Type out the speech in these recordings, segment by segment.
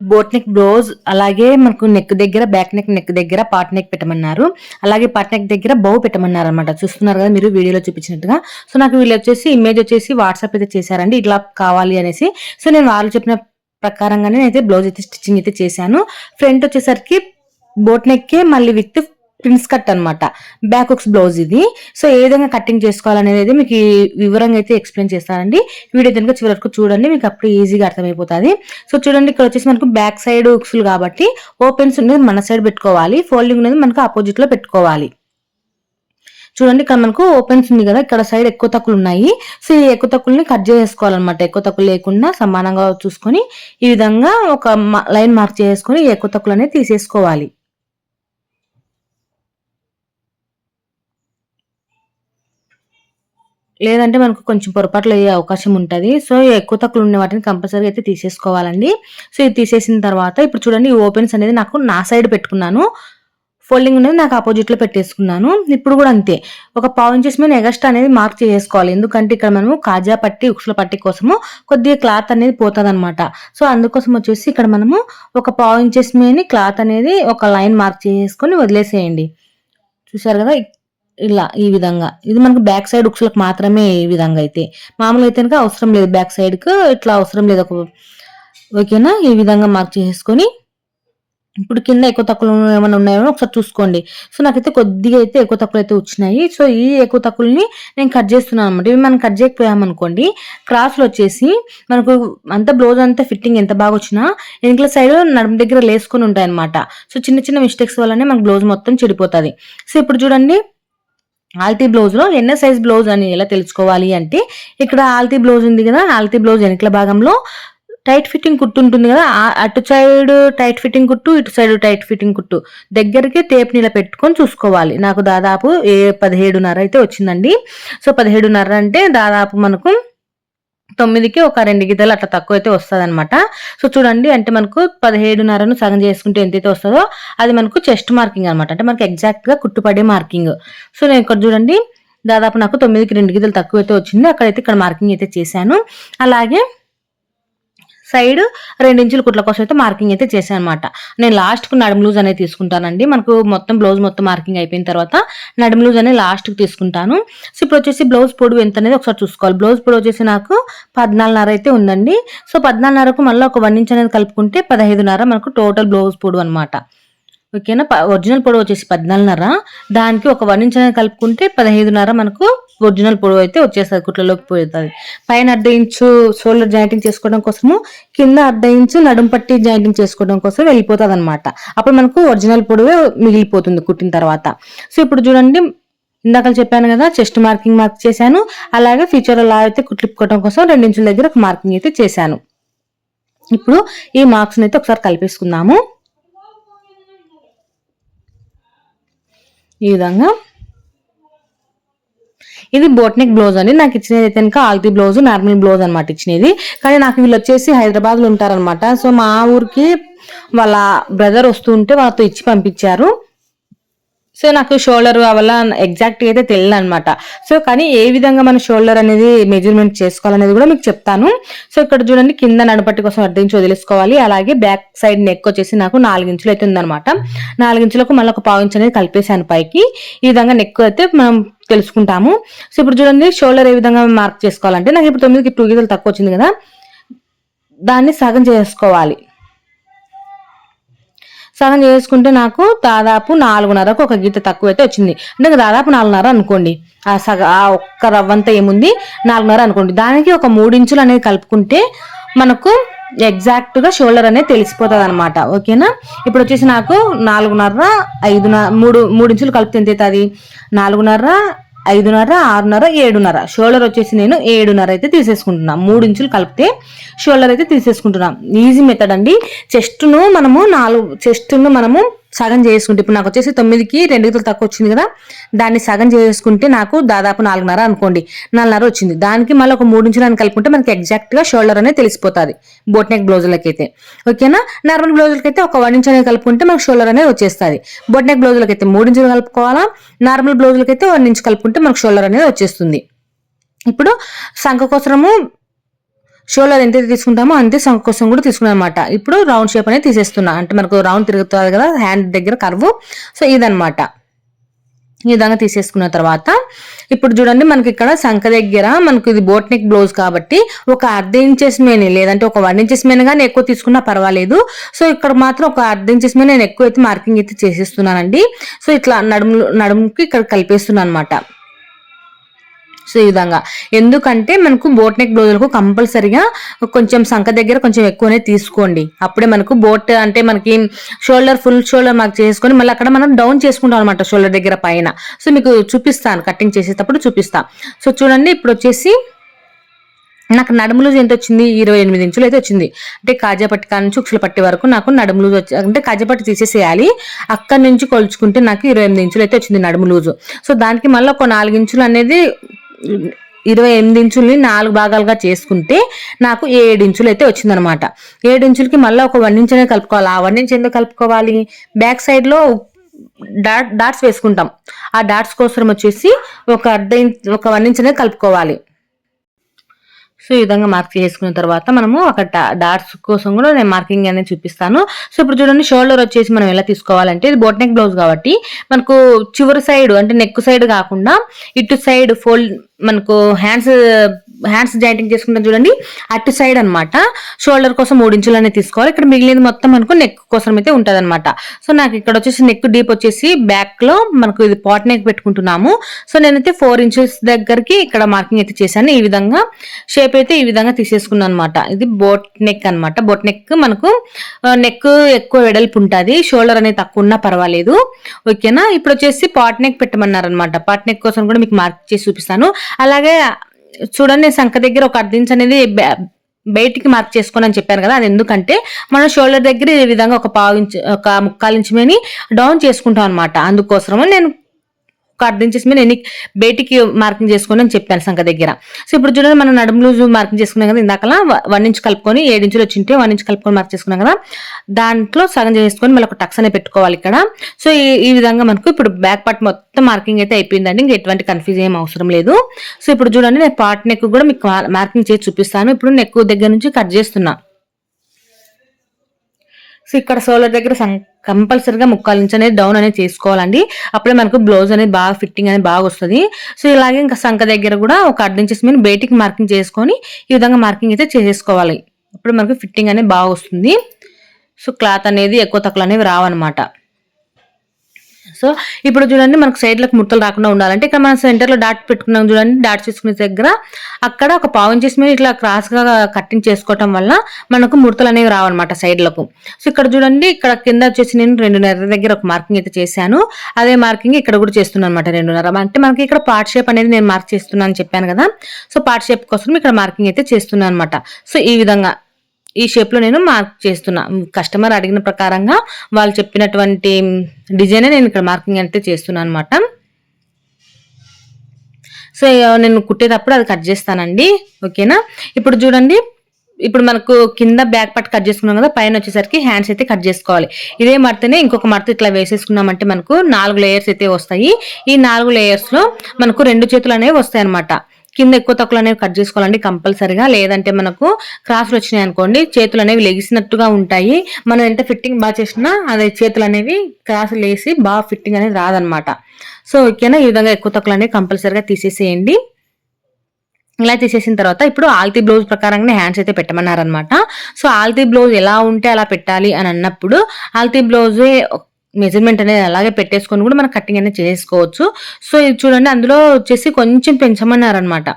Boat neck blouse అలాగే మనకు neck దగ్గర బ్యాక్ నెక్ నెక్ దగ్గర పాట్ నెక్ పెట్టమన్నారు. అలాగే పార్ట్ నెక్ దగ్గర బౌ పెట్టమన్నారు అనమాట చూస్తున్నారు కదా మీరు వీడియోలో చూపించినట్టుగా. సో నాకు వీళ్ళు వచ్చేసి ఇమేజ్ వచ్చేసి వాట్సాప్ అయితే చేశారండి. ఇట్లా కావాలి అనేసి. సో నేను వాళ్ళు చెప్పిన ప్రకారంగానే అయితే బ్లౌజ్ అయితే స్టిచ్చింగ్ అయితే చేశాను. ఫ్రంట్ వచ్చేసరికి బోట్ నెక్కే మళ్ళీ విత్ ప్రిన్స్ కట్ అనమాట బ్యాక్ హుక్స్ బ్లౌజ్ ఇది. సో ఏ విధంగా కటింగ్ చేసుకోవాలనేది మీకు ఈ వివరంగా అయితే ఎక్స్ప్లెయిన్ చేస్తానండి. వీడియో కనుక చివరకు చూడండి మీకు అప్పుడు ఈజీగా అర్థమైపోతుంది. సో చూడండి ఇక్కడ వచ్చేసి మనకు బ్యాక్ సైడ్ హుక్స్లు కాబట్టి ఓపెన్స్ ఉండేది మన సైడ్ పెట్టుకోవాలి. ఫోల్డింగ్ అనేది మనకు ఆపోజిట్లో పెట్టుకోవాలి. చూడండి ఇక్కడ మనకు ఓపెన్స్ ఉంది కదా ఇక్కడ సైడ్ ఎక్కువ తక్కువలు ఉన్నాయి. సో ఈ ఎక్కువ తక్కువని కట్ చేసుకోవాలన్నమాట ఎక్కువ తక్కువ లేకుండా సమానంగా చూసుకొని ఈ విధంగా ఒక లైన్ మార్క్ చేసుకొని ఎక్కువ తక్కువలు అనేది తీసేసుకోవాలి. లేదంటే మనకు కొంచెం పొరపాట్లు అయ్యే అవకాశం ఉంటుంది. సో ఎక్కువ తక్కువ ఉన్న వాటిని కంపల్సరీ అయితే తీసేసుకోవాలండి. సో ఇది తీసేసిన తర్వాత ఇప్పుడు చూడండి ఈ ఓపెన్స్ అనేది నాకు నా సైడ్ పెట్టుకున్నాను. ఫోల్డింగ్ అనేది నాకు ఆపోజిట్లో పెట్టేసుకున్నాను. ఇప్పుడు కూడా అంతే. ఒక పావు ఇంచెస్ మీద ఎగస్ట్రా అనేది మార్క్ చేసుకోవాలి ఎందుకంటే ఇక్కడ మనము కాజా పట్టి ఉక్షుల పట్టి కోసము కొద్దిగా క్లాత్ అనేది పోతుంది అనమాట సో అందుకోసం వచ్చేసి ఇక్కడ మనము ఒక పావు ఇంచెస్ మీద క్లాత్ అనేది ఒక లైన్ మార్క్ చేసుకొని వదిలేసేయండి. చూసారు కదా ఇలా ఈ విధంగా. ఇది మనకు బ్యాక్ సైడ్ ఉక్సులకు మాత్రమే ఈ విధంగా అయితే. మామూలుగా అయితే కనుక అవసరం లేదు బ్యాక్ సైడ్కి ఇట్లా అవసరం లేదు. ఒక ఓకేనా? ఈ విధంగా మార్క్ చేసుకొని ఇప్పుడు కింద ఎక్కువ తక్కువలు ఏమైనా ఉన్నాయో ఒకసారి చూసుకోండి. సో నాకైతే కొద్దిగా అయితే ఎక్కువ తక్కువలు అయితే వచ్చినాయి. సో ఈ ఎక్కువ తక్కువని నేను కట్ చేస్తున్నాను అనమాట ఇవి మనం కట్ చేయకపోయామనుకోండి క్రాస్లో వచ్చేసి మనకు అంత బ్లౌజ్ అంతా ఫిట్టింగ్ ఎంత బాగా వచ్చినా వెనుకల సైడ్ నడుము దగ్గర లేసుకొని ఉంటాయి అనమాట సో చిన్న చిన్న మిస్టేక్స్ వల్లనే మనకు బ్లౌజ్ మొత్తం చెడిపోతుంది. సో ఇప్పుడు చూడండి. ఆల్తీ బ్లౌజ్లో ఎన్న సైజ్ బ్లౌజ్ అని ఎలా తెలుసుకోవాలి అంటే ఇక్కడ ఆల్తీ బ్లౌజ్ ఉంది కదా ఆల్తీ బ్లౌజ్ వెనకల భాగంలో టైట్ ఫిట్టింగ్ కుట్టు ఉంటుంది కదా అటు సైడ్ టైట్ ఫిట్టింగ్ కుట్టు ఇటు సైడ్ టైట్ ఫిట్టింగ్ కుట్టు. దగ్గరికి టేప్ నీళ్ళ పెట్టుకొని చూసుకోవాలి. నాకు దాదాపు ఏ పదిహేడున్నర అయితే వచ్చిందండి. సో పదిహేడున్నర అంటే దాదాపు మనకు తొమ్మిదికి ఒక రెండు గీతలు అట్లా తక్కువ అయితే వస్తుంది అనమాట సో చూడండి అంటే మనకు పదిహేడున్నరను సగం చేసుకుంటే ఎంతైతే వస్తుందో అది మనకు చెస్ట్ మార్కింగ్ అనమాట అంటే మనకు ఎగ్జాక్ట్గా కుట్టుపడే మార్కింగ్. సో నేను ఇక్కడ చూడండి దాదాపు నాకు తొమ్మిదికి రెండు గీతలు తక్కువ అయితే వచ్చింది. అక్కడైతే ఇక్కడ మార్కింగ్ అయితే చేశాను. అలాగే సైడ్ ఇంచుల కుట్ల కోసం అయితే మార్కింగ్ అయితే చేశాను అనమాట నేను లాస్ట్కు నడుము లూజ్ అనేది తీసుకుంటానండి. మనకు మొత్తం బ్లౌజ్ మొత్తం మార్కింగ్ అయిపోయిన తర్వాత నడుము లూజ్ అనేది లాస్ట్కి తీసుకుంటాను. సో ఇప్పుడు వచ్చేసి బ్లౌజ్ పొడవు ఎంత అనేది ఒకసారి చూసుకోవాలి. బ్లౌజ్ పొడవు వచ్చేసి నాకు పద్నాలుగున్నర అయితే ఉందండి. సో పద్నాలుగున్నరకు మళ్ళీ ఒక వన్ ఇంచ్ అనేది కలుపుకుంటే పదహైదున్నర మనకు టోటల్ బ్లౌజ్ పొడవు అనమాట ఓకేనా? ఒరిజినల్ పొడవు వచ్చేసి పద్నాలుగున్నర. దానికి ఒక వన్ ఇంచ్ కలుపుకుంటే పదహైదున్నర మనకు ఒరిజినల్ పొడవు అయితే వచ్చేస్తుంది కుట్లలోకి పోతుంది పైన అర్ధ ఇంచు షోల్డర్ జాయింటింగ్ చేసుకోవడం కోసము కింద అర్ధ ఇంచు నడుం పట్టి జాయింటింగ్ చేసుకోవడం కోసం వెళ్ళిపోతుంది అనమాట అప్పుడు మనకు ఒరిజినల్ పొడవే మిగిలిపోతుంది కుట్టిన తర్వాత. సో ఇప్పుడు చూడండి ఇందాక చెప్పాను కదా చెస్ట్ మార్కింగ్ మార్క్ చేశాను. అలాగే ఫ్యూచర్లో లా అయితే కుట్లిపుకోవడం కోసం రెండించుల దగ్గర ఒక మార్కింగ్ అయితే చేశాను. ఇప్పుడు ఈ మార్క్స్ని అయితే ఒకసారి కలిపేసుకుందాము. ఈ విధంగా. ఇది బోట్నిక్ బ్లౌజ్ అండి. నాకు ఇచ్చినది అయితే కనుక ఆల్తీ బ్లౌజ్ నార్మల్ బ్లౌజ్ అనమాట ఇచ్చినది. కానీ నాకు వీళ్ళు వచ్చేసి హైదరాబాద్లో ఉంటారనమాట సో మా ఊరికి వాళ్ళ బ్రదర్ వస్తుంటే వాళ్ళతో ఇచ్చి పంపించారు. సో నాకు షోల్డర్ వల్ల ఎగ్జాక్ట్ అయితే తెలియదు అనమాట సో కానీ ఏ విధంగా మన షోల్డర్ అనేది మెజర్మెంట్ చేసుకోవాలనేది కూడా మీకు చెప్తాను. సో ఇక్కడ చూడండి కింద నడపట్టి కోసం అడ్డించి వదిలేసుకోవాలి. అలాగే బ్యాక్ సైడ్ నెక్ వచ్చేసి నాకు నాలుగించులు అయితే ఉందనమాట నాలుగించులకు మళ్ళీ ఒక పావు అనేది కలిపేసాను పైకి. ఈ విధంగా నెక్ అయితే మనం తెలుసుకుంటాము. సో ఇప్పుడు చూడండి షోల్డర్ ఏ విధంగా మార్క్ చేసుకోవాలంటే నాకు ఇప్పుడు తొమ్మిదికి టూ గీతలు తక్కువ వచ్చింది కదా దాన్ని సగం చేసుకోవాలి. సగం చేసుకుంటే నాకు దాదాపు నాలుగున్నరకు ఒక గీత తక్కువ అయితే వచ్చింది. అంటే దాదాపు నాలుగున్నర అనుకోండి. ఆ సగ ఆ ఒక్క రవ్వంతా ఏముంది? నాలుగున్నర అనుకోండి. దానికి ఒక మూడించులు అనేది కలుపుకుంటే మనకు ఎగ్జాక్ట్గా షోల్డర్ అనేది తెలిసిపోతుంది అనమాట ఓకేనా? ఇప్పుడు వచ్చేసి నాకు నాలుగున్నర ఐదున్నర మూడు మూడు ఇంచులు కలిపితే ఎంత అవుతుంది? నాలుగున్నర ఐదున్నర ఆరున్నర ఏడున్నర. షోల్డర్ వచ్చేసి నేను ఏడున్నర అయితే తీసేసుకుంటున్నా. మూడు ఇంచులు కలిపితే షోల్డర్ అయితే తీసేసుకుంటున్నాం. ఈజీ మెథడ్ అండి. చెస్ట్ను మనము నాలుగు చెస్ట్ను మనము సగం చేసుకుంటే ఇప్పుడు నాకు వచ్చేసి తొమ్మిదికి రెండు గీతలు తక్కువ వచ్చింది కదా దాన్ని సగం చేసుకుంటే నాకు దాదాపు నాలుగున్నర అనుకోండి నాలుగున్నర వచ్చింది. దానికి మళ్ళీ ఒక మూడు ఇంచులు కలుపుకుంటే మనకి ఎగ్జాక్ట్గా షోల్డర్ అనేది తెలిసిపోతుంది బోట్ నెక్ బ్లౌజులకైతే ఓకేనా నార్మల్ బ్లౌజులకైతే ఒక వన్ ఇంచ్ అనేది కలుపుకుంటే మనకు షోల్డర్ అనేది వచ్చేస్తుంది. బోట్ నెక్ బ్లౌజులకైతే మూడు ఇంచులు కలుపుకోవాలా? నార్మల్ బ్లౌజులకైతే వన్ ఇంచ్ కలుపుకుంటే మనకు షోల్డర్ అనేది వచ్చేస్తుంది. ఇప్పుడు సంఖ కోసము షోల్డర్ ఎంత తీసుకుంటామో అంతే సంఖ కోసం కూడా తీసుకున్నాను అనమాట ఇప్పుడు రౌండ్ షేప్ అనేది తీసేస్తున్నా. అంటే మనకు రౌండ్ తిరుగుతుంది కదా హ్యాండ్ దగ్గర కర్వ్. సో ఇదనమాట ఈ విధంగా తీసేసుకున్న తర్వాత ఇప్పుడు చూడండి మనకి ఇక్కడ సంఖ దగ్గర మనకు ఇది బోట్నిక్ బ్లౌజ్ కాబట్టి ఒక అర్ధ ఇంచెస్ మేని లేదంటే ఒక వన్ ఇంచెస్ మేన కానీ ఎక్కువ తీసుకున్నా పర్వాలేదు. సో ఇక్కడ మాత్రం ఒక అర్ధ ఇంచెస్ మీద నేను ఎక్కువ అయితే మార్కింగ్ అయితే చేసేస్తున్నానండి. సో ఇట్లా నడుము నడుముకి ఇక్కడ కలిపేస్తున్నాను అనమాట సో ఈ విధంగా. ఎందుకంటే మనకు బోట్ నెక్ బ్లౌజులకు కంపల్సరిగా కొంచెం సంఖ దగ్గర కొంచెం ఎక్కువనే తీసుకోండి. అప్పుడే మనకు బోట్ అంటే మనకి షోల్డర్ ఫుల్ షోల్డర్ మాకు చేసుకొని మళ్ళీ అక్కడ మనం డౌన్ చేసుకుంటాం అనమాట షోల్డర్ దగ్గర పైన. సో మీకు చూపిస్తాను కటింగ్ చేసేటప్పుడు చూపిస్తాను సో చూడండి ఇప్పుడు వచ్చేసి నాకు నడుములు ఎంత వచ్చింది? ఇరవై ఎనిమిది ఇంచులు అయితే వచ్చింది. అంటే కాజాపట్టి కాడ నుంచి ఉక్షల పట్టి వరకు నాకు నడుము వచ్చి అంటే కాజాపట్టి తీసేసేయాలి. అక్కడి నుంచి కొలుచుకుంటే నాకు ఇరవై ఎనిమిది ఇంచులు అయితే వచ్చింది నడుము లూజు. సో దానికి మళ్ళీ ఒక నాలుగు ఇంచులు అనేది ఇరవై ఎనిమిది ఇంచుల్ని నాలుగు భాగాలుగా చేసుకుంటే నాకు ఏడు ఇంచులు అయితే వచ్చిందనమాట. ఏడు ఇంచులకి మళ్ళీ ఒక వన్ ఇంచ్ అనేది కలుపుకోవాలి. ఆ వన్ ఇంచ్ ఎందుకు కలుపుకోవాలి? బ్యాక్ సైడ్లో డాట్ డాట్స్ వేసుకుంటాం. ఆ డాట్స్ కోసం వచ్చేసి ఒక అర్ధ ఇంచ్ ఒక వన్ ఇంచ్ అనేది కలుపుకోవాలి. సో ఈ విధంగా మార్క్ చేసుకున్న తర్వాత మనము ఒక డాట్స్ కోసం కూడా నేను మార్కింగ్ అనేది చూపిస్తాను. సో ఇప్పుడు చూడండి షోల్డర్ వచ్చేసి మనం ఎలా తీసుకోవాలంటే ఇది బోట్ నెక్ బ్లౌజ్ కాబట్టి మనకు చివరి సైడ్ అంటే నెక్ సైడ్ కాకుండా ఇటు సైడ్ ఫోల్డ్ మనకు హ్యాండ్స్ హ్యాండ్స్ జాయింటింగ్ చేసుకుంటాం చూడండి. అటు సైడ్ అనమాట షోల్డర్ కోసం మూడు ఇంచులు అనేది తీసుకోవాలి. ఇక్కడ మిగిలింది మొత్తం మనకు నెక్ కోసం అయితే ఉంటుంది అనమాట సో నాకు ఇక్కడ వచ్చేసి నెక్ డీప్ వచ్చేసి బ్యాక్లో మనకు ఇది పాట్ నెక్ పెట్టుకుంటున్నాము. సో నేనైతే ఫోర్ ఇంచెస్ దగ్గరికి ఇక్కడ మార్కింగ్ అయితే చేశాను. ఈ విధంగా షేప్ అయితే ఈ విధంగా తీసేసుకున్నాను అనమాట ఇది బోట్ నెక్ అనమాట బోట్ నెక్ మనకు నెక్ ఎక్కువ వెడల్పు ఉంటుంది. షోల్డర్ అనేది తక్కువ ఉన్నా పర్వాలేదు. ఓకేనా ఇప్పుడు వచ్చేసి పాట్ నెక్ పెట్టమన్నారు అనమాట పాట్ నెక్ కోసం కూడా మీకు మార్క్ చేసి చూపిస్తాను. అలాగే చూడండి సంఖ దగ్గర ఒక అర్ధ అనేది బయటికి మార్క్ చేసుకొని అని చెప్పాను కదా అది ఎందుకంటే మన షోల్డర్ దగ్గర ఈ విధంగా ఒక పావు ఇంచు ఒక ముక్కాలు ఇంచుమని డౌన్ చేసుకుంటాం అనమాట అందుకోసము నేను ఒక ఇంచెస్ మీద ఎన్ని బయటికి మార్కింగ్ చేసుకుని అని చెప్పాను సంఖ దగ్గర. సో ఇప్పుడు చూడండి మనం నడుము లూజు మార్కింగ్ చేసుకున్నాం కదా ఇందాకలా వన్ ఇంచ్ కలుపుకొని ఏడు ఇంచులు వచ్చింటే వన్ ఇంచ్ కలుపుకొని మార్క్ చేసుకున్నాం కదా దాంట్లో సగం చేసుకొని మళ్ళీ ఒక టక్స్ అనే పెట్టుకోవాలి ఇక్కడ. సో ఈ ఈ విధంగా మనకు ఇప్పుడు బ్యాక్ పార్ట్ మొత్తం మార్కింగ్ అయితే అయిపోయిందండి ఇంకా ఎటువంటి కన్ఫ్యూజ్ ఏం అవసరం లేదు. సో ఇప్పుడు చూడండి నేను పార్ట్ నెక్ కూడా మీకు మార్కింగ్ చేసి చూపిస్తాను. ఇప్పుడు నెక్ దగ్గర నుంచి కట్ చేస్తున్నా. సో ఇక్కడ సోలర్ దగ్గర కంపల్సరీగా ముక్కాలు ఇంచ్ అనేది డౌన్ అనేది చేసుకోవాలండి. అప్పుడే మనకు బ్లౌజ్ అనేది బాగా ఫిట్టింగ్ అనేది బాగా వస్తుంది. సో ఇలాగే ఇంకా సంఖ దగ్గర కూడా ఒక అర్ధ ఇంచెస్ మీద బయటికి మార్కింగ్ చేసుకొని ఈ విధంగా మార్కింగ్ అయితే చేసేసుకోవాలి అప్పుడు మనకు ఫిట్టింగ్ అనేది బాగా వస్తుంది. సో క్లాత్ అనేది ఎక్కువ తక్కువ అనేవి రావన్నమాట. సో ఇప్పుడు చూడండి మనకు సైడ్లకు ముట్టలు రాకుండా ఉండాలంటే ఇక్కడ మనం సెంటర్లో డాట్ పెట్టుకున్నాం చూడండి డాట్ చేసుకునే దగ్గర అక్కడ ఒక పావు ఇంచెస్ మీద ఇట్లా క్రాస్గా కట్టింగ్ చేసుకోవటం వల్ల మనకు ముడతలు అనేవి రావన్నమాట సైడ్లకు సో ఇక్కడ చూడండి ఇక్కడ కింద వచ్చేసి నేను రెండున్నర దగ్గర ఒక మార్కింగ్ అయితే చేశాను. అదే మార్కింగ్ ఇక్కడ కూడా చేస్తున్నాను అనమాట రెండున్నర. అంటే మనకి ఇక్కడ పార్ట్ షేప్ అనేది నేను మార్క్ చేస్తున్నాను చెప్పాను కదా. సో పార్ట్ షేప్ కోసం ఇక్కడ మార్కింగ్ అయితే చేస్తున్నాను అనమాట సో ఈ విధంగా ఈ షేప్లో నేను మార్క్ చేస్తున్నా. కస్టమర్ అడిగిన ప్రకారంగా వాళ్ళు చెప్పినటువంటి డిజైనే నేను ఇక్కడ మార్కింగ్ అయితే చేస్తున్నాను అనమాట సో నేను కుట్టేటప్పుడు అది కట్ చేస్తానండి. ఓకేనా ఇప్పుడు చూడండి. ఇప్పుడు మనకు కింద బ్యాక్ పట్ కట్ చేసుకున్నాం కదా పైన వచ్చేసరికి హ్యాండ్స్ అయితే కట్ చేసుకోవాలి. ఇదే మడతనే ఇంకొక మడత ఇట్లా వేసేసుకున్నామంటే మనకు నాలుగు లేయర్స్ అయితే వస్తాయి. ఈ నాలుగు లేయర్స్లో మనకు రెండు చేతులు అనేవి వస్తాయి అనమాట కింద ఎక్కువ తక్కువ అనేవి కట్ చేసుకోవాలండి కంపల్సరిగా. లేదంటే మనకు క్రాస్లు వచ్చినాయి అనుకోండి చేతులు అనేవి లెగిసినట్టుగా ఉంటాయి. మనం ఎంత ఫిట్టింగ్ బాగా చేసినా అదే చేతులు అనేవి క్రాసులు వేసి బాగా ఫిట్టింగ్ అనేది రాదనమాట సో ఓకేనా? ఈ విధంగా ఎక్కువ తక్కువ అనేవి కంపల్సరిగా తీసేసేయండి. ఇలా తీసేసిన తర్వాత ఇప్పుడు ఆల్తీ బ్లౌజ్ ప్రకారంగానే హ్యాండ్స్ అయితే పెట్టమన్నారనమాట సో ఆల్తీ బ్లౌజ్ ఎలా ఉంటే అలా పెట్టాలి అని అన్నప్పుడు ఆల్తీ బ్లౌజే మెజర్మెంట్ అనేది అలాగే పెట్టేసుకొని కూడా మనం కట్టింగ్ అనేది చేసుకోవచ్చు. సో ఇది చూడండి అందులో వచ్చేసి కొంచెం పెంచమన్నారు అనమాట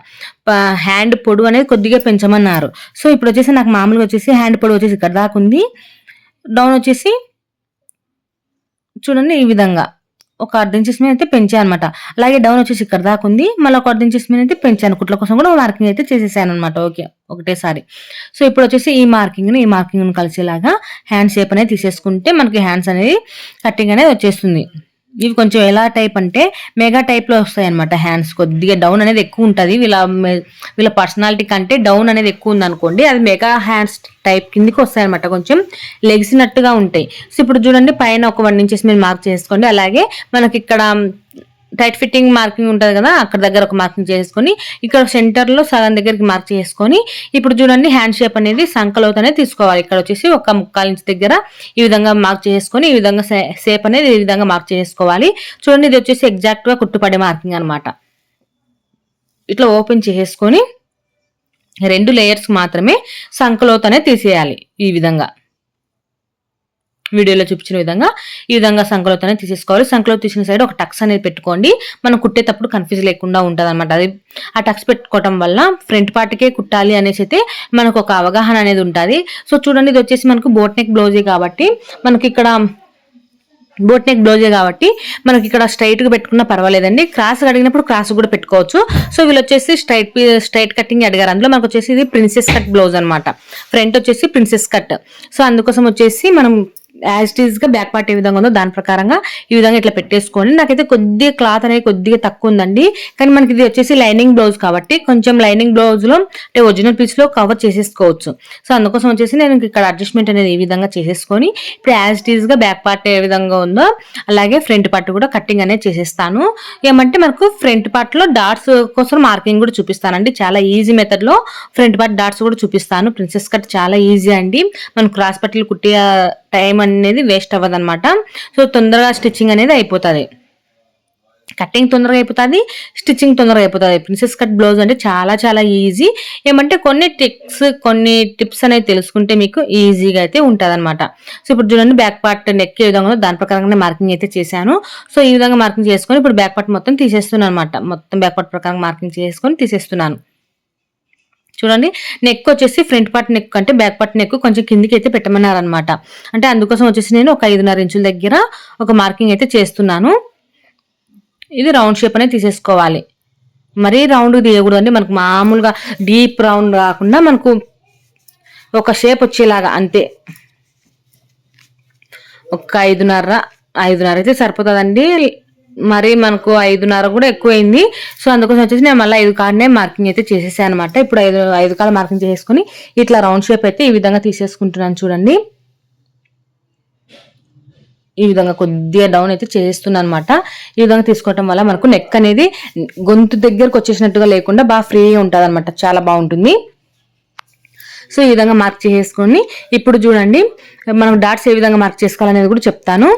హ్యాండ్ పొడు అనేది కొద్దిగా పెంచమన్నారు. సో ఇప్పుడు వచ్చేసి నాకు మామూలుగా వచ్చేసి హ్యాండ్ పొడు వచ్చేసి ఇక్కడ దాకా ఉంది. డౌన్ వచ్చేసి చూడండి ఈ విధంగా. ఒక అర్ధ ఇంచెస్ మీద అయితే పెంచాను అనమాట అలాగే డౌన్ వచ్చేసి ఇక్కడ దాకా ఉంది. మళ్ళీ ఒక అర్ధ ఇంచెస్ మీద అయితే పెంచాను. కుట్ల కోసం కూడా మార్కింగ్ అయితే చేసేసాను అనమాట ఓకే ఒకటేసారి. సో ఇప్పుడు వచ్చేసి ఈ మార్కింగ్ను ఈ మార్కింగ్ను కలిసేలాగా హ్యాండ్ షేప్ అనేది తీసేసుకుంటే మనకి హ్యాండ్స్ అనేది కటింగ్ అనేది వచ్చేస్తుంది. ఇవి కొంచెం ఎలా టైప్ అంటే మెగా టైప్లో వస్తాయి అనమాట హ్యాండ్స్ కొద్దిగా డౌన్ అనేది ఎక్కువ ఉంటుంది. వీళ్ళ వీళ్ళ పర్సనాలిటీ కంటే డౌన్ అనేది ఎక్కువ ఉంది అనుకోండి అది మెగా హ్యాండ్స్ టైప్ కిందికి వస్తాయి అనమాట కొంచెం లెగ్సినట్టుగా ఉంటాయి. సో ఇప్పుడు చూడండి పైన ఒక వన్ ఇంచెస్ మీరు మార్క్ చేసుకోండి. అలాగే మనకి ఇక్కడ టైట్ ఫిట్టింగ్ మార్కింగ్ ఉంటుంది కదా అక్కడ దగ్గర ఒక మార్కింగ్ చేసుకొని ఇక్కడ సెంటర్లో సగం దగ్గరికి మార్క్ చేసుకొని ఇప్పుడు చూడండి హ్యాండ్ షేప్ అనేది సంకలోతనే తీసుకోవాలి. ఇక్కడ వచ్చేసి ఒక ముక్కాల ఇంచ్ దగ్గర ఈ విధంగా మార్క్ చేసుకొని ఈ విధంగా షేప్ అనేది ఈ విధంగా మార్క్ చేసుకోవాలి. చూడండి ఇది వచ్చేసి ఎగ్జాక్ట్గా కుట్టుపడే మార్కింగ్ అన్నమాట. ఇట్లా ఓపెన్ చేసుకొని రెండు లేయర్స్ మాత్రమే సంకలోతనే తీసేయాలి ఈ విధంగా. వీడియోలో చూపించిన విధంగా ఈ విధంగా సంకలోత్ అనేది తీసేసుకోవాలి. సంకలోత్ తీసిన సైడ్ ఒక టక్స్ అనేది పెట్టుకోండి. మనం కుట్టేటప్పుడు కన్ఫ్యూజ్ లేకుండా ఉంటుంది అనమాట అది ఆ టక్స్ పెట్టుకోవటం వల్ల ఫ్రంట్ పార్ట్కే కుట్టాలి అనేసి అయితే మనకు ఒక అవగాహన అనేది ఉంటుంది. సో చూడండి ఇది వచ్చేసి మనకు బోట్ నెక్ బ్లౌజే కాబట్టి మనకి ఇక్కడ బోట్ నెక్ బ్లౌజే కాబట్టి మనకి ఇక్కడ స్ట్రైట్గా పెట్టుకున్నా పర్వాలేదండి. క్రాస్ అడిగినప్పుడు క్రాస్ కూడా పెట్టుకోవచ్చు. సో వీళ్ళు వచ్చేసి స్ట్రైట్ స్ట్రైట్ కటింగ్ అడిగారు. అందులో మనకు వచ్చేసి ఇది ప్రిన్సెస్ కట్ బ్లౌజ్ అనమాట ఫ్రంట్ వచ్చేసి ప్రిన్సెస్ కట్ సో అందుకోసం వచ్చేసి మనం యాజ్ ఇట్గా బ్యాక్ పార్ట్ ఏ విధంగా ఉందో దాని ప్రకారంగా ఈ విధంగా ఇట్లా పెట్టేసుకోండి. నాకైతే కొద్దిగా క్లాత్ అనేది కొద్దిగా తక్కువ ఉందండి. కానీ మనకి ఇది వచ్చేసి లైనింగ్ బ్లౌజ్ కాబట్టి కొంచెం లైనింగ్ బ్లౌజ్లో అంటే ఒరిజినల్ పీస్లో కవర్ చేసేసుకోవచ్చు. సో అందుకోసం వచ్చేసి నేను ఇక్కడ అడ్జస్ట్మెంట్ అనేది ఈ విధంగా చేసేసుకొని ఇప్పుడు యాజ్ ఇట్గా బ్యాక్ పార్ట్ ఏ విధంగా ఉందో అలాగే ఫ్రంట్ పార్ట్ కూడా కటింగ్ అనేది చేసేస్తాను. ఏమంటే మనకు ఫ్రంట్ పార్ట్లో డాట్స్ కోసం మార్కింగ్ కూడా చూపిస్తానండి. చాలా ఈజీ మెథడ్లో ఫ్రంట్ పార్ట్ డాట్స్ కూడా చూపిస్తాను. ప్రిన్సెస్ కట్ చాలా ఈజీ అండి. మనం క్రాస్ పట్టీలు కుట్టే టైం అనేది వేస్ట్ అవ్వదు అనమాట సో తొందరగా స్టిచ్చింగ్ అనేది అయిపోతుంది. కటింగ్ తొందరగా అయిపోతుంది స్టిచ్చింగ్ తొందరగా అయిపోతుంది. ప్రిన్సెస్ కట్ బ్లౌజ్ అంటే చాలా చాలా ఈజీ. ఏమంటే కొన్ని టిప్స్ కొన్ని టిప్స్ అనేది తెలుసుకుంటే మీకు ఈజీగా అయితే ఉంటుంది అనమాట సో ఇప్పుడు చూడండి బ్యాక్ పార్ట్ నెక్ ఏ విధంగా దాని ప్రకారంగా మార్కింగ్ అయితే చేశాను. సో ఈ విధంగా మార్కింగ్ చేసుకొని ఇప్పుడు బ్యాక్ పార్ట్ మొత్తం తీసేస్తున్నాను అనమాట మొత్తం బ్యాక్ పార్ట్ ప్రకారం మార్కింగ్ చేసుకొని తీసేస్తున్నాను. చూడండి నెక్ వచ్చేసి ఫ్రంట్ పార్ట్ నెక్ అంటే బ్యాక్ పార్ట్ నెక్ కొంచెం కిందికి అయితే పెట్టమన్నారు అనమాట అంటే అందుకోసం వచ్చేసి నేను ఒక ఐదున్నర ఇంచుల దగ్గర ఒక మార్కింగ్ అయితే చేస్తున్నాను. ఇది రౌండ్ షేప్ అనేది తీసేసుకోవాలి. మరీ రౌండ్ తీయకూడదండి. మనకు మామూలుగా డీప్ రౌండ్ కాకుండా మనకు ఒక షేప్ వచ్చేలాగా అంతే. ఒక ఐదున్నర ఐదున్నర అయితే సరిపోతుందండి. మరి మనకు ఐదున్నర కూడా ఎక్కువైంది. సో అందుకోసం వచ్చేసి నేను మళ్ళీ ఐదు కాడనే మార్కింగ్ అయితే చేసేసాను అనమాట ఇప్పుడు ఐదు ఐదు కాడ మార్కింగ్ చేసుకుని ఇట్లా రౌండ్ షేప్ అయితే ఈ విధంగా తీసేసుకుంటున్నాను చూడండి. ఈ విధంగా కొద్దిగా డౌన్ అయితే చేస్తున్నాను అనమాట ఈ విధంగా తీసుకోవటం వల్ల మనకు నెక్ అనేది గొంతు దగ్గరకు వచ్చేసినట్టుగా లేకుండా బాగా ఫ్రీగా ఉంటుంది అనమాట చాలా బాగుంటుంది. సో ఈ విధంగా మార్క్ చేసుకొని ఇప్పుడు చూడండి మనం డాట్స్ ఏ విధంగా మార్క్ చేసుకోవాలనేది కూడా చెప్తాను.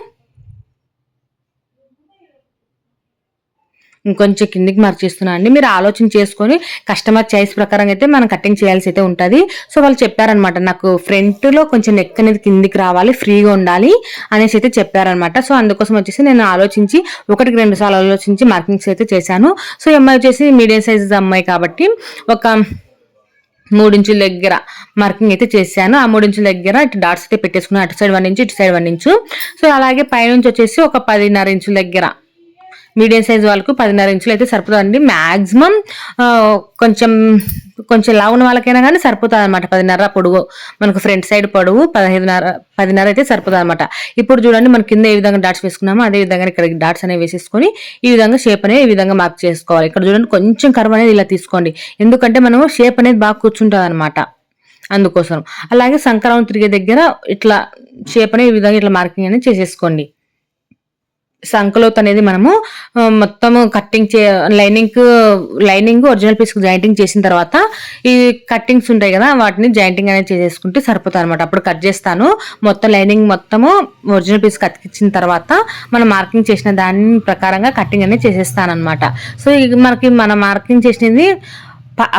ఇంకొంచెం కిందికి మార్క్ అండి. మీరు ఆలోచన చేసుకొని కస్టమర్ చాయిస్ ప్రకారం అయితే మనం కటింగ్ చేయాల్సి అయితే ఉంటుంది. సో వాళ్ళు చెప్పారనమాట నాకు ఫ్రంట్లో కొంచెం నెక్ అనేది కిందికి రావాలి ఫ్రీగా ఉండాలి అనేసి అయితే చెప్పారనమాట సో అందుకోసం వచ్చేసి నేను ఆలోచించి ఒకటికి రెండు సార్లు ఆలోచించి మార్కింగ్స్ అయితే చేశాను. సో అమ్మాయి వచ్చేసి మీడియం సైజ్ అమ్మాయి కాబట్టి ఒక మూడించుల దగ్గర మార్కింగ్ అయితే చేశాను. ఆ మూడించుల దగ్గర ఇటు డాట్స్ అయితే పెట్టేసుకున్నాను. అటు సైడ్ వన్ ఇంచు ఇటు సైడ్ వన్ ఇంచు. సో అలాగే పైనుంచి వచ్చేసి ఒక పదిన్నర ఇంచుల దగ్గర మీడియం సైజ్ వాళ్ళకు పదిన్నర ఇంచులు అయితే సరిపోతుందండి. మ్యాక్సిమం కొంచెం కొంచెం లావు ఉన్న వాళ్ళకైనా కానీ సరిపోతుంది అనమాట పదిన్నర పొడుగు మనకు ఫ్రంట్ సైడ్ పొడవు పదహైదున్నర పదిన్నర అయితే సరిపోతుంది అనమాట ఇప్పుడు చూడండి మన కింద ఏ విధంగా డాట్స్ వేసుకున్నామో అదే విధంగా ఇక్కడ డాట్స్ అనేవి వేసేసుకొని ఈ విధంగా షేప్ అనేది ఈ విధంగా మార్క్ చేసుకోవాలి. ఇక్కడ చూడండి కొంచెం కర్వ్ అనేది ఇలా తీసుకోండి. ఎందుకంటే మనం షేప్ అనేది బాగా కూర్చుంటుంది అనమాట అందుకోసం. అలాగే సంక్రాంతి తిరిగే దగ్గర ఇట్లా షేప్ అనేది ఈ విధంగా ఇట్లా మార్కింగ్ అనేది చేసేసుకోండి. సంకలోత్ అనేది మనము మొత్తము కట్టింగ్ చే lining lining original piece jointing చేసిన తర్వాత ఈ కట్టింగ్స్ ఉంటాయి కదా వాటిని జాయింటింగ్ అనేది చేసేసుకుంటే సరిపోతుంది అనమాట అప్పుడు కట్ చేస్తాను. మొత్తం లైనింగ్ మొత్తము ఒరిజినల్ పీస్ కత్తికిచ్చిన తర్వాత మనం మార్కింగ్ చేసిన దాని ప్రకారంగా కట్టింగ్ అనేది చేసేస్తాను అనమాట సో మనకి మనం మార్కింగ్ చేసినది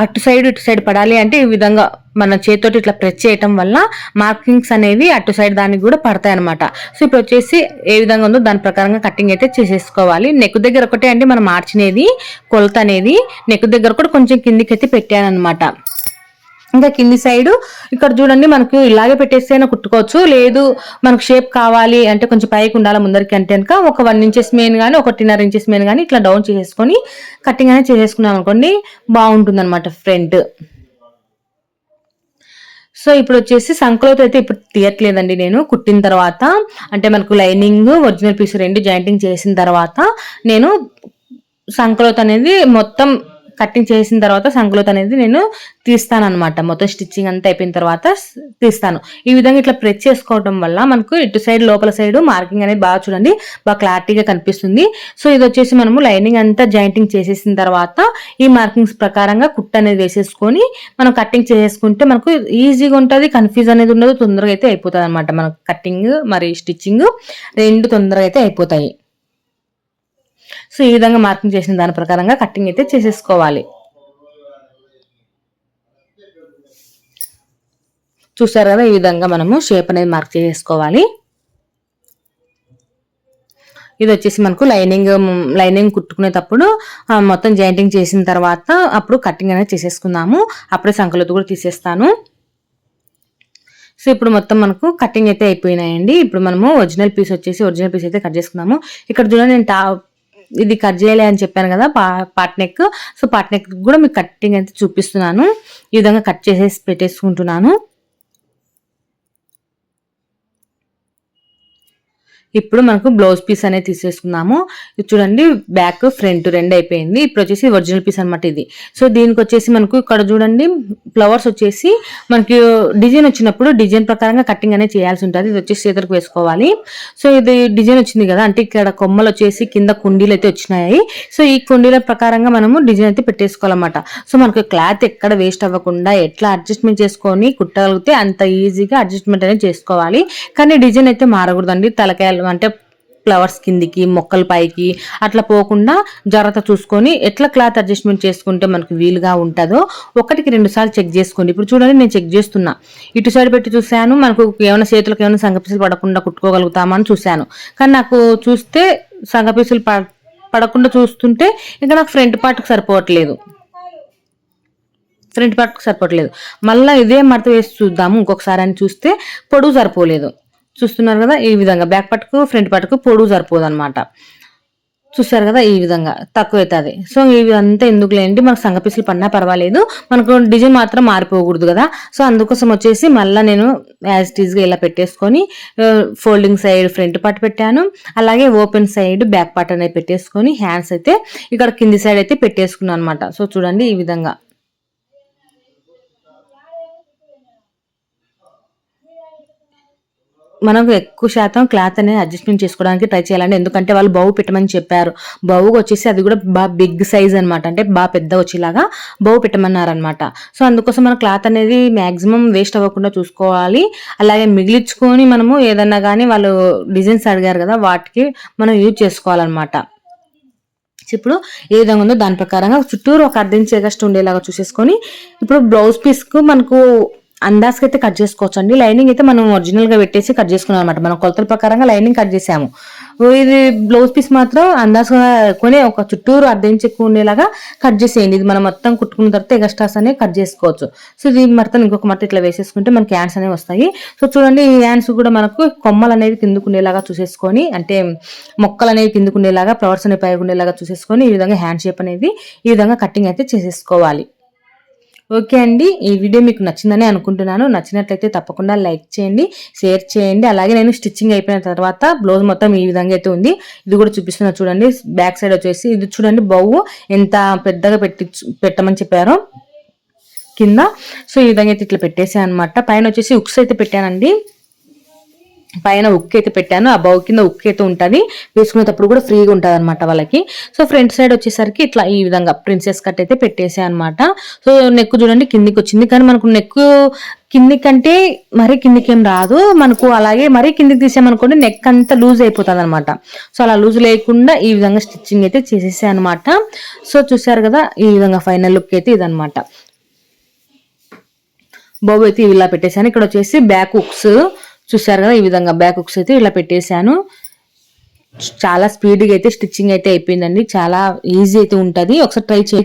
అటు సైడ్ ఇటు సైడ్ పడాలి అంటే ఈ విధంగా మన చేతితోటి ఇట్లా ప్రెస్ చేయటం వల్ల మార్కింగ్స్ అనేవి అటు సైడ్ దానికి కూడా పడతాయి అనమాట సో ఇప్పుడు వచ్చేసి ఏ విధంగా ఉందో దాని ప్రకారంగా కటింగ్ అయితే చేసేసుకోవాలి. నెక్ దగ్గర ఒకటే అంటే మనం మార్చినేది కొలత అనేది నెక్ దగ్గర కూడా కొంచెం కిందికి అయితే పెట్టాను అనమాట ఇంకా కింది సైడ్ ఇక్కడ చూడండి మనకు ఇలాగే పెట్టేస్తేనే కుట్టుకోవచ్చు. లేదు మనకు షేప్ కావాలి అంటే కొంచెం పైకి ఉండాలి ముందరికి అంటే కనుక ఒక వన్ ఇంచెస్ మెయిన్ కానీ ఒకటిన్నర ఇంచెస్ మెయిన్ కానీ ఇట్లా డౌన్ చేసేసుకొని కటింగ్ అనేది చేసేసుకున్నాం అనుకోండి బాగుంటుంది అనమాట ఫ్రంట్ సో ఇప్పుడు వచ్చేసి సంకలోతో అయితే ఇప్పుడు తీయట్లేదండి నేను. కుట్టిన తర్వాత అంటే మనకు లైనింగ్ ఒరిజినల్ పీస్ రెండు జాయింటింగ్ చేసిన తర్వాత నేను సంకలోత్ అనేది మొత్తం కటింగ్ చేసిన తర్వాత సంకలోత్ అనేది నేను తీస్తాను అనమాట మొత్తం స్టిచ్చింగ్ అంతా అయిపోయిన తర్వాత తీస్తాను. ఈ విధంగా ఇట్లా ప్రెస్ చేసుకోవడం వల్ల మనకు ఇటు సైడ్ లోపల సైడ్ మార్కింగ్ అనేది బాగా చూడండి బాగా క్లారిటీగా కనిపిస్తుంది. సో ఇది వచ్చేసి మనము లైనింగ్ అంతా జాయింటింగ్ చేసేసిన తర్వాత ఈ మార్కింగ్స్ ప్రకారంగా కుట్ అనేది వేసేసుకొని మనం కట్టింగ్ చేసేసుకుంటే మనకు ఈజీగా ఉంటుంది కన్ఫ్యూజ్ అనేది ఉండదు తొందరగా అయితే అయిపోతుంది అనమాట మనకు కటింగ్ మరి స్టిచ్చింగ్ రెండు తొందరగా అయితే అయిపోతాయి. సో ఈ విధంగా మార్కింగ్ చేసిన దాని ప్రకారంగా కటింగ్ అయితే చేసేసుకోవాలి. చూసారు కదా ఈ విధంగా మనము షేప్ అనేది మార్క్ చేసేసుకోవాలి. ఇది వచ్చేసి మనకు లైనింగ్ లైనింగ్ కుట్టుకునేటప్పుడు మొత్తం జాయింటింగ్ చేసిన తర్వాత అప్పుడు కటింగ్ అనేది చేసేసుకుందాము. అప్పుడే సంకలతో కూడా తీసేస్తాను. సో ఇప్పుడు మొత్తం మనకు కటింగ్ అయితే అయిపోయినాయండి. ఇప్పుడు మనము ఒరిజినల్ పీస్ వచ్చేసి ఒరిజినల్ పీస్ అయితే కట్ చేసుకున్నాము ఇక్కడ చూడండి నేను టాప్ ఇది కట్ చేయలే అని చెప్పాను కదా పా pot neck. So pot neck కూడా మీకు కటింగ్ అయితే చూపిస్తున్నాను. ఈ విధంగా కట్ చేసేసి పెట్టేసుకుంటున్నాను. ఇప్పుడు మనకు బ్లౌజ్ పీస్ అనేది తీసేసుకున్నాము చూడండి బ్యాక్ ఫ్రంట్ రెండు అయిపోయింది. ఇప్పుడు వచ్చేసి ఒరిజినల్ పీస్ అనమాట ఇది. సో దీనికి వచ్చేసి మనకు ఇక్కడ చూడండి ఫ్లవర్స్ వచ్చేసి మనకి డిజైన్ వచ్చినప్పుడు డిజైన్ ప్రకారంగా కటింగ్ అనేది చేయాల్సి ఉంటుంది. ఇది వచ్చేసి చేతులకు వేసుకోవాలి. సో ఇది డిజైన్ వచ్చింది కదా అంటే ఇక్కడ కొమ్మలు వచ్చేసి కింద కుండీలు అయితే వచ్చినాయి. సో ఈ కుండీల ప్రకారంగా మనము డిజైన్ అయితే పెట్టేసుకోవాలన్నమాట. సో మనకు క్లాత్ ఎక్కడ వేస్ట్ అవ్వకుండా ఎట్లా అడ్జస్ట్మెంట్ చేసుకొని కుట్టగలిగితే అంత ఈజీగా అడ్జస్ట్మెంట్ అనేది చేసుకోవాలి. కానీ డిజైన్ అయితే మారకూడదండి. తలకాయలు అంటే ఫ్లవర్స్ కిందికి మొక్కల పైకి అట్లా పోకుండా జాగ్రత్త చూసుకొని ఎట్లా క్లాత్ అడ్జస్ట్మెంట్ చేసుకుంటే మనకు వీలుగా ఉంటుందో ఒకటికి రెండు సార్లు చెక్ చేసుకోండి. ఇప్పుడు చూడండి నేను చెక్ చేస్తున్నా. ఇటు సైడ్ పెట్టి చూశాను మనకు ఏమైనా చేతులకు ఏమైనా సంగపీసులు పడకుండా కుట్టుకోగలుగుతామని చూశాను. కానీ నాకు చూస్తే సంగపీసులు పడకుండా చూస్తుంటే ఇంకా నాకు ఫ్రంట్ పార్ట్కి సరిపోవట్లేదు. ఫ్రంట్ పార్ట్కి సరిపోవట్లేదు. మళ్ళీ ఇదే మడత వేసి చూద్దాము ఇంకొకసారి అని చూస్తే పొడుగు సరిపోలేదు. చూస్తున్నారు కదా ఈ విధంగా. బ్యాక్ పట్టుకు ఫ్రంట్ పట్టుకు పొడుగు సరిపోదు అనమాట చూస్తారు కదా ఈ విధంగా. తక్కువ అవుతుంది సో ఇదంతా ఎందుకు లేండి మనకు సంగపిసులు పడినా పర్వాలేదు. మనకు డిజైన్ మాత్రం మారిపోకూడదు కదా. సో అందుకోసం వచ్చేసి మళ్ళీ నేను యాజ్ టీజ్గా ఇలా పెట్టేసుకొని ఫోల్డింగ్ సైడ్ ఫ్రంట్ పార్ట్ పెట్టాను. అలాగే ఓపెన్ సైడ్ బ్యాక్ పార్ట్ అనేది పెట్టేసుకొని హ్యాండ్స్ అయితే ఇక్కడ కింది సైడ్ అయితే పెట్టేసుకున్నాను అనమాట సో చూడండి ఈ విధంగా. మనకు ఎక్కువ శాతం క్లాత్ అనేది అడ్జస్ట్మెంట్ చేసుకోవడానికి ట్రై చేయాలండి. ఎందుకంటే వాళ్ళు బౌ పెట్టమని చెప్పారు. బౌకి వచ్చేసి అది కూడా బాగా బిగ్ సైజ్ అనమాట అంటే బాగా పెద్ద వచ్చేలాగా బౌ పెట్టమన్నారు అనమాట సో అందుకోసం మన క్లాత్ అనేది మ్యాక్సిమం వేస్ట్ అవ్వకుండా చూసుకోవాలి. అలాగే మిగిలించుకొని మనము ఏదన్నా కానీ వాళ్ళు డిజైన్స్ అడిగారు కదా వాటికి మనం యూజ్ చేసుకోవాలన్నమాట. ఇప్పుడు ఏ విధంగా ఉందో దాని ప్రకారంగా చుట్టూరు ఒక అర్ధ ఇంచ్ ఎగస్ట్ ఉండేలాగా చూసేసుకొని ఇప్పుడు బ్లౌజ్ పీస్కు మనకు అందాజ్కి అయితే కట్ చేసుకోవచ్చు అండి లైనింగ్ అయితే మనం ఒరిజినల్గా పెట్టేసి కట్ చేసుకున్నాం అనమాట మనం కొలతల ప్రకారంగా లైనింగ్ కట్ చేసాము. ఇది బ్లౌజ్ పీస్ మాత్రం అందాజుగా కొని ఒక చుట్టూరు అర్ధ ఇంచ్ ఎక్కువ ఉండేలాగా కట్ చేసేయండి. ఇది మనం మొత్తం కుట్టుకున్న తర్వాత ఎగస్ట్రాస్ అనేవి కట్ చేసుకోవచ్చు. సో ఇది మడతను ఇంకొక మడత ఇట్లా వేసేసుకుంటే మనకి హ్యాండ్స్ అనేవి వస్తాయి. సో చూడండి ఈ హ్యాండ్స్ కూడా మనకు కొమ్మలు అనేవి కిందకు ఉండేలాగా చూసేసుకొని అంటే మొక్కలు అనేవి కిందకు ఫ్లవర్స్ అనేవి పైకి ఉండేలాగా చూసేసుకొని ఈ విధంగా హ్యాండ్ షేప్ అనేది ఈ విధంగా కటింగ్ అయితే చేసేసుకోవాలి. ఓకే అండి. ఈ వీడియో మీకు నచ్చిందని అనుకుంటున్నాను. నచ్చినట్లయితే తప్పకుండా లైక్ చేయండి షేర్ చేయండి. అలాగే నేను స్టిచ్చింగ్ అయిపోయిన తర్వాత బ్లౌజ్ మొత్తం ఈ విధంగా అయితే ఉంది. ఇది కూడా చూపిస్తున్నా చూడండి. బ్యాక్ సైడ్ వచ్చేసి ఇది చూడండి బౌ ఎంత పెద్దగా పెట్టి పెట్టమని చెప్పారో కింద. సో ఈ విధంగా అయితే ఇట్లా పెట్టేసాను అనమాట పైన వచ్చేసి ఉక్స్ అయితే పెట్టానండి. పైన ఉక్కు అయితే పెట్టాను ఆ బౌ కింద ఉక్కు అయితే ఉంటుంది. వేసుకునేటప్పుడు కూడా ఫ్రీగా ఉంటుంది అనమాట వాళ్ళకి. సో ఫ్రంట్ సైడ్ వచ్చేసరికి ఇట్లా ఈ విధంగా ప్రిన్సెస్ కట్ అయితే పెట్టేసాయి అనమాట సో నెక్ చూడండి కిందికి వచ్చింది కానీ మనకు నెక్ కింది కంటే మరీ కిందికి ఏం రాదు. మనకు అలాగే మరీ కిందికి తీసామనుకోండి నెక్ అంతా లూజ్ అయిపోతుంది అనమాట సో అలా లూజ్ లేకుండా ఈ విధంగా స్టిచ్చింగ్ అయితే చేసేసా అనమాట సో చూసారు కదా ఈ విధంగా ఫైనల్ లుక్ అయితే ఇదనమాట బౌ అయితే ఇలా పెట్టేశాను. ఇక్కడ వచ్చేసి బ్యాక్ ఉక్స్ చూసారు కదా ఈ విధంగా బ్యాక్ హుక్స్ అయితే ఇలా పెట్టేశాను. చాలా స్పీడ్గా అయితే స్టిచ్చింగ్ అయితే అయిపోయిందండి. చాలా ఈజీ అయితే ఉంటుంది. ఒకసారి ట్రై చేయ